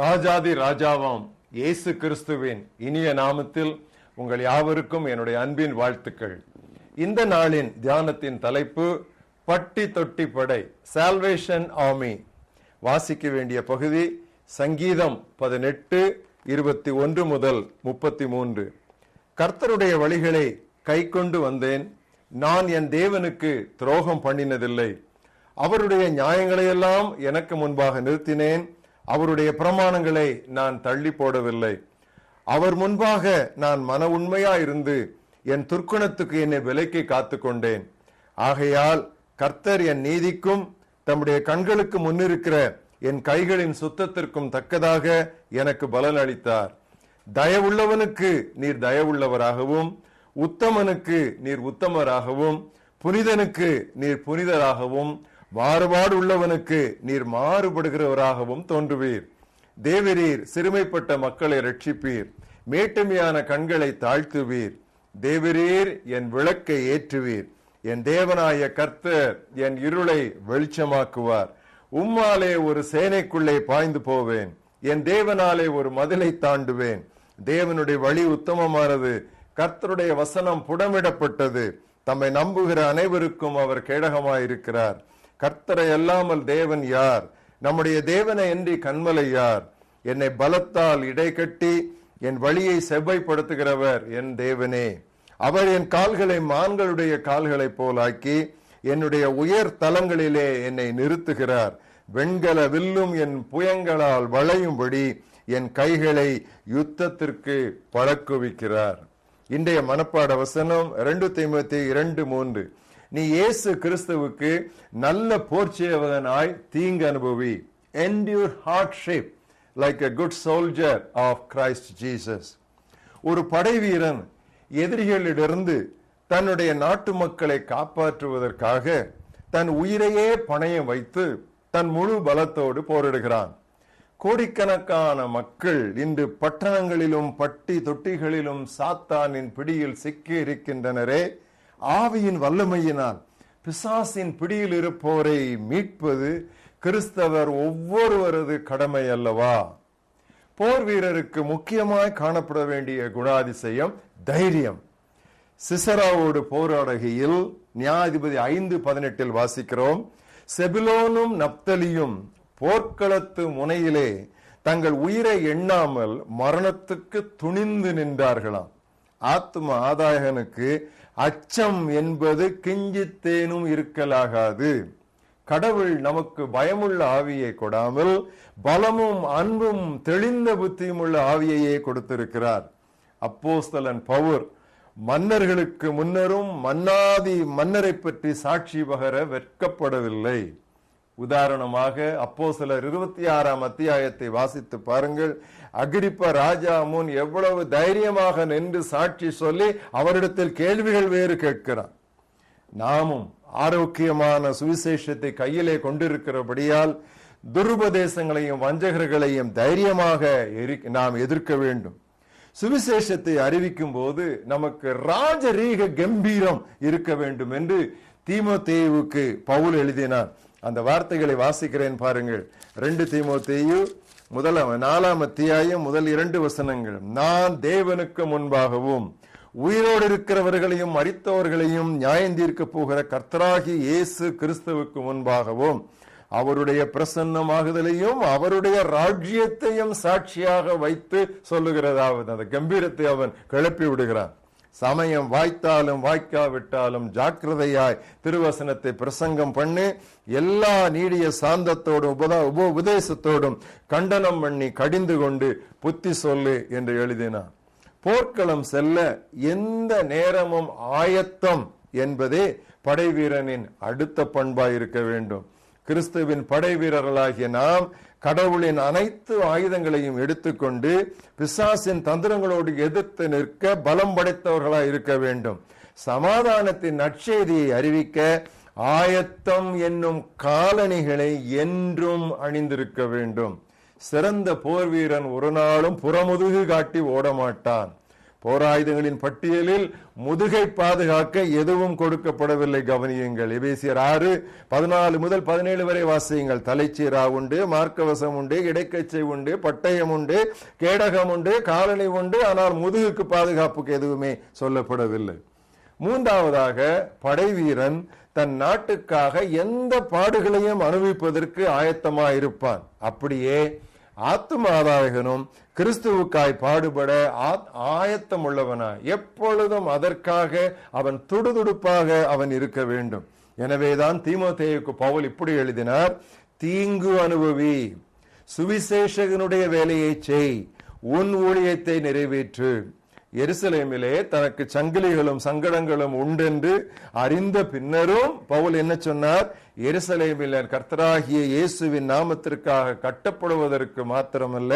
ராஜாதி ராஜாவாம் இயேசு கிறிஸ்துவின் இனிய நாமத்தில் உங்கள் யாவருக்கும் என்னுடைய அன்பின் வாழ்த்துக்கள். இந்த நாளின் தியானத்தின் தலைப்பு பட்டி தொட்டி படை சால்வேஷன் ஆமி வாசிக்க வேண்டிய பகுதி சங்கீதம் பதினெட்டு இருபத்தி ஒன்று முதல் முப்பத்தி மூன்று. கர்த்தருடைய வழிகளை கை கொண்டு வந்தேன். நான் என் தேவனுக்கு துரோகம் பண்ணினதில்லை. அவருடைய நியாயங்களையெல்லாம் எனக்கு முன்பாக நிறுத்தினேன். அவருடைய பிரமாணங்களை நான் தள்ளி போடவில்லை. அவர் முன்பாக நான் மன உண்மையா இருந்து என் துர்க்குணத்துக்கு என்னை விலைக்கு காத்து கொண்டேன். ஆகையால் கர்த்தர் என் நீதிக்கும் தம்முடைய கண்களுக்கு முன்னிருக்கிற என் கைகளின் சுத்தத்திற்கும் தக்கதாக எனக்கு பலன் அளித்தார் தயவுள்ளவனுக்கு நீர் தயவுள்ளவராகவும் உத்தமனுக்கு நீர் உத்தமராகவும் புனிதனுக்கு நீர் புனிதராகவும் மாறுபாடு உள்ளவனுக்கு நீர் மாறுபடுகிறவராகவும் தோன்றுவீர். தேவரீர் சிறுமைப்பட்ட மக்களை ரட்சிப்பீர் மேட்டுமையான கண்களை தாழ்த்துவீர். தேவரீர் என் விளக்கை ஏற்றுவீர். என் தேவனாய கர்த்தர் என் இருளை வெளிச்சமாக்குவார். உம்மாலே ஒரு சேனைக்குள்ளே பாய்ந்து போவேன். என் தேவனாலே ஒரு மதிலை தாண்டுவேன். தேவனுடைய வழி உத்தமமானது. கர்த்தருடைய வசனம் புடமிடப்பட்டது. தம்மை நம்புகிற அனைவருக்கும் அவர் கேடகமாயிருக்கிறார். கர்த்தரை அல்லாமல் தேவன் யார்? நம்முடைய தேவனை என்று கண்மலை யார்? என்னை பலத்தால் இடைக்கட்டி என் வழியை செவ்வைப்படுத்துகிறவர் என் தேவனே. அவர் என் கால்களை மான்களுடைய கால்களைப் போலாக்கி என்னுடைய உயர் தலங்களிலே என்னை நிறுத்துகிறார். வெண்கல வில்லும் என் புயங்களால் வளையும்படி என் கைகளை யுத்தத்திற்கு பழக்குவிக்கிறார் இன்றைய மனப்பாட வசனம் ரெண்டு தைமத்தி இரண்டு மூன்று. நீ இயேசு கிறிஸ்துவுக்கு நல்ல போர்ச்சேவகனாய் தீங்கு அனுபவி. Endure hardship like a good soldier of Christ Jesus. ஒரு படை வீரன் எதிரிகளிடமிருந்து தன்னுடைய நாட்டு மக்களை காப்பாற்றுவதற்காக தன் உயிரையே பணயம் வைத்து தன் முழு பலத்தோடு போரிடுகிறான். கோடிக்கணக்கான மக்கள் இன்று பட்டணங்களிலும் பட்டி தொட்டிகளிலும் சாத்தானின் பிடியில் சிக்கி இருக்கின்றனரே ஆவியின் வல்லமையினால் பிசாசின் பிடியில் இருப்போரை மீட்பது கிறிஸ்தவர் ஒவ்வொருவரது கடமை அல்லவா? போர் வீரருக்கு முக்கியமாய் காணப்பட வேண்டிய குணாதிசயம் தைரியம். சிசராவோடு போராடுகையில் நியாயாதிபதி ஐந்து பதினெட்டில் வாசிக்கிறோம். செபிலோனும் நப்தலியும் போர்க்களத்து முனையிலே தங்கள் உயிரை எண்ணாமல் மரணத்துக்கு துணிந்து நின்றார்களாம். ஆத்ம ஆதாயகனுக்கு அச்சம் என்பது கிஞ்சித்தேனும் இருக்கலாகாது. கடவுள் நமக்கு பயமுள்ள ஆவியை கொடாமல் பலமும் அன்பும் தெளிந்த புத்தியும் உள்ள ஆவியையே கொடுத்திருக்கிறார். அப்போஸ்தலன் பவுர் மன்னர்களுக்கு முன்னரும் மன்னாதி மன்னரை பற்றி சாட்சி பகர வெட்கப்படவில்லை. உதாரணமாக அப்போ சிலர் இருபத்தி ஆறாம் அத்தியாயத்தை வாசித்து பாருங்கள். அகிரிப்ப ராஜா முன் எவ்வளவு தைரியமாக நின்று சாட்சி சொல்லி அவரிடத்தில் கேள்விகள் வேறு கேட்கிறார். நாமும் ஆரோக்கியமான சுவிசேஷத்தை கையிலே கொண்டிருக்கிறபடியால் துருபதேசங்களையும் வஞ்சகர்களையும் தைரியமாக நாம் எதிர்க்க வேண்டும். சுவிசேஷத்தை அறிவிக்கும் போது நமக்கு ராஜரீக கம்பீரம் இருக்க வேண்டும் என்று தீமோத்தேயுவுக்கு பவுல் எழுதினார். அந்த வார்த்தைகளை வாசிக்கிறேன் பாருங்கள். ரெண்டு தீமோத்தேயு முதலாம் நாலாம் அத்தியாயம் முதல் இரண்டு வசனங்கள். நான் தேவனுக்கு முன்பாகவும் உயிரோடு இருக்கிறவர்களையும் மறித்தவர்களையும் நியாயந்தீர்க்க போகிற கர்த்தராகி இயேசு கிறிஸ்துவுக்கு முன்பாகவும் அவருடைய பிரசன்னமாகுதலையும் அவருடைய ராஜ்யத்தையும் சாட்சியாக வைத்து சொல்லுகிறதாவது. அந்த கம்பீரத்தை அவன் கிளப்பி விடுகிறான். சமயம் வாய்த்தாலும் வாய்க்காவிட்டாலும் ஜாக்கிரதையாய் திருவசனத்தை பிரசங்கம் பண்ணி. எல்லா நீடிய சாந்தத்தோடும் உபதா உப உபதேசத்தோடும் கண்டனம் பண்ணி கடிந்து கொண்டு புத்தி சொல்லு என்று எழுதினான் போர்க்களம் செல்ல எந்த நேரமும் ஆயத்தம் என்பதே படைவீரனின் அடுத்த பண்பாய் இருக்க வேண்டும். கிறிஸ்துவின் படை வீரர்களாகிய நாம் கடவுளின் அனைத்து ஆயுதங்களையும் எடுத்துக்கொண்டு பிசாசின் தந்திரங்களோடு எதிர்த்து நிற்க பலம் படைத்தவர்களாக இருக்க வேண்டும். சமாதானத்தின் நற்செய்தியை அறிவிக்க ஆயத்தம் என்னும் காலணிகளை என்றும் அணிந்திருக்க வேண்டும். சிறந்த போர் வீரன் ஒரு நாளும் புறமுதுகு காட்டி ஓடமாட்டான். போராயுதங்களின் பட்டியலில் முதுகை பாதுகாக்க எதுவும் கொடுக்கப்படவில்லை கவனியுங்கள். எபேசியர் ஆறு பதினாலு முதல் பதினேழு வரை வாசியுங்கள். தலைச்சீரா உண்டு மார்க்கவசம் உண்டு இடைக்கச்சை உண்டு பட்டயம் உண்டு கேடகம் உண்டு காலணி உண்டு ஆனால் முதுகுக்கு பாதுகாப்புக்கு எதுவுமே சொல்லப்படவில்லை. மூன்றாவதாக படைவீரன் தன் நாட்டுக்காக எந்த பாடுகளையும் அனுபவிப்பதற்கு ஆயத்தமாயிருப்பான். அப்படியே ஆத்துமாதாயகனும் கிறிஸ்துவுக்காய் பாடுபட ஆயத்தம் உள்ளவனா எப்பொழுதும் அதற்காக அவன் துடுதுடுப்பாக அவன் இருக்க வேண்டும். எனவேதான் தீமோத்தேயுக்கு பவுல் இப்படி எழுதினார் தீங்கு அனுபவி சுவிசேஷகனுடைய வேலையை செய் உன் ஊழியத்தை நிறைவேற்று. எருசலேமிலே தனக்கு சங்கிலிகளும் சங்கடங்களும் உண்டென்று அறிந்த பின்னரும் பவுல் என்ன சொன்னார்? எருசலேமில் கர்த்தராகிய இயேசுவின் நாமத்திற்காக கட்டப்படுவதற்கு மாத்திரமல்ல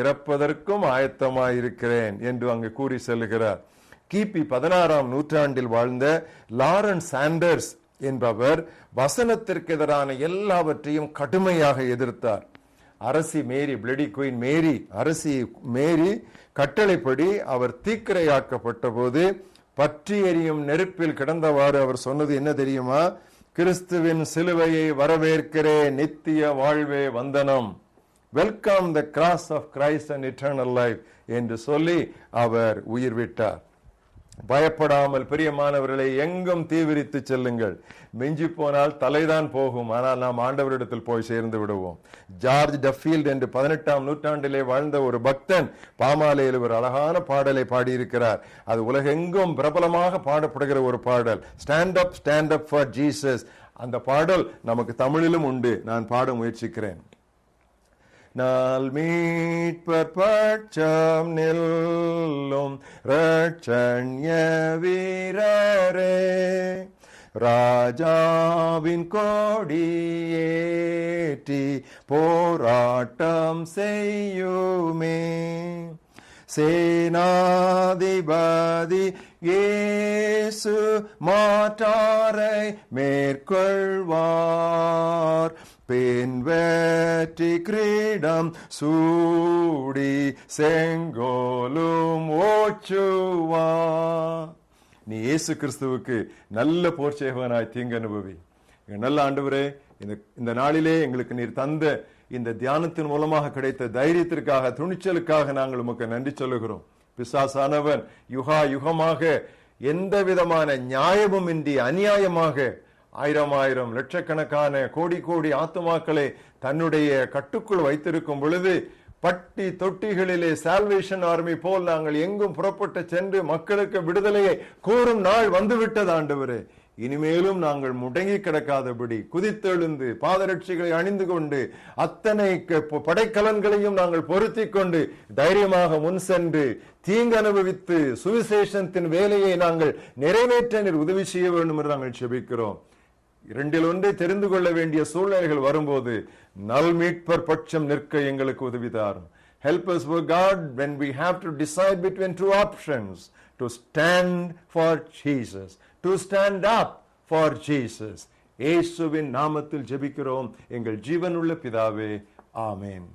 இறப்பதற்கும் ஆயத்தமாயிருக்கிறேன் என்று அங்கு கூறி செல்கிறார். கிபி பதினாறாம் நூற்றாண்டில் வாழ்ந்த லாரன்ஸ் சாண்டர்ஸ் என்பவர் வசனத்திற்கு எதிரான எல்லாவற்றையும் கடுமையாக எதிர்த்தார். அரசி மேரி பிளடி குயின் மேரி அரசி மேரி கட்டளைப்படி அவர் தீக்கிரையாக்கப்பட்ட போது பற்றி எரியும் நெருப்பில் கிடந்தவாறு அவர் சொன்னது என்ன தெரியுமா? கிறிஸ்துவின் சிலுவையை வரவேற்கிறேன் நித்திய வாழ்வே வந்தனம். Welcome the cross of Christ and eternal life என்று சொல்லி அவர் உயிர் விட்டார். பயப்படாமல் பிரியமானவர்களை எங்கும் தீவிரித்து செல்லுங்கள். மிஞ்சி போனால் தலைதான் போகும். ஆனால் நாம் ஆண்டவரிடத்தில் போய் சேர்ந்து விடுவோம். ஜார்ஜ் டஃபீல்ட் என்று பதினெட்டாம் நூற்றாண்டிலே வாழ்ந்த ஒரு பக்தன் பாமாலையில் ஒரு அழகான பாடலை பாடியிருக்கிறார். அது உலகெங்கும் பிரபலமாக பாடப்படுகிற ஒரு பாடல். Stand up stand up for Jesus அந்த பாடல் நமக்கு தமிழிலும் உண்டு. நான் பாட முயற்சிக்கிறேன். நாள் மீட்பர் பட்சம் நில்லும் ரட்சண்ய வீரரே. ராஜாவின் கோடியேற்றி போராட்டம் செய்யுமே. சேனாதிபதி இயேசு மாற்றாரை மேற்கொள்வார். பின்வேற்றி கிரீடம் சூடி செங்கோலும் ஓச்சுவா. நீ இயேசு கிறிஸ்துவுக்கு நல்ல போர்ச்சேகவனாய் தீங்கு அனுபவி. நல்ல ஆண்டவரே இந்த இந்த நாளிலே எங்களுக்கு நீர் தந்த இந்த தியானத்தின் மூலமாக கிடைத்த தைரியத்திற்காக துணிச்சலுக்காக நாங்கள் உமக்கு நன்றி சொல்லுகிறோம். பிசாசானவன் யுகா யுகமாக எந்த விதமான நியாயமும் இன்றி அநியாயமாக ஆயிரம் ஆயிரம் லட்சக்கணக்கான கோடி கோடி ஆத்துமாக்களை தன்னுடைய கட்டுக்குள் வைத்திருக்கும் பொழுது பட்டி தொட்டிகளிலே சால்வேஷன் ஆர்மி போல் நாங்கள் எங்கும் புறப்பட்டு சென்று மக்களுக்கு விடுதலையை கூறும் நாள் வந்துவிட்டது ஆண்டவரே. இனிமேலும் நாங்கள் முடங்கி கிடக்காதபடி குதித்தெழுந்து பாதரட்சிகளை அணிந்து கொண்டு அத்தனை படைக்கலன்களையும் நாங்கள் பொருத்தி கொண்டு தைரியமாக முன் சென்று தீங்கு அனுபவித்து சுவிசேஷத்தின் வேலையை நாங்கள் நிறைவேற்ற நீர் உதவி செய்ய வேண்டும் என்று நாங்கள் செபிக்கிறோம். இரண்டில் ஒன்றை தெரிந்து கொள்ள வேண்டிய சூழ்நிலைகள் வரும்போது நல் மீட்பர் பட்சம் நிற்க எங்களுக்கு உதவிதார் help us us, God when we have to decide between two options to stand for Jesus to stand up for Jesus ஏசுவின் நாமத்தில் ஜெபிக்கிறோம். எங்கள் ஜீவனுள்ள பிதாவே ஆமேன்.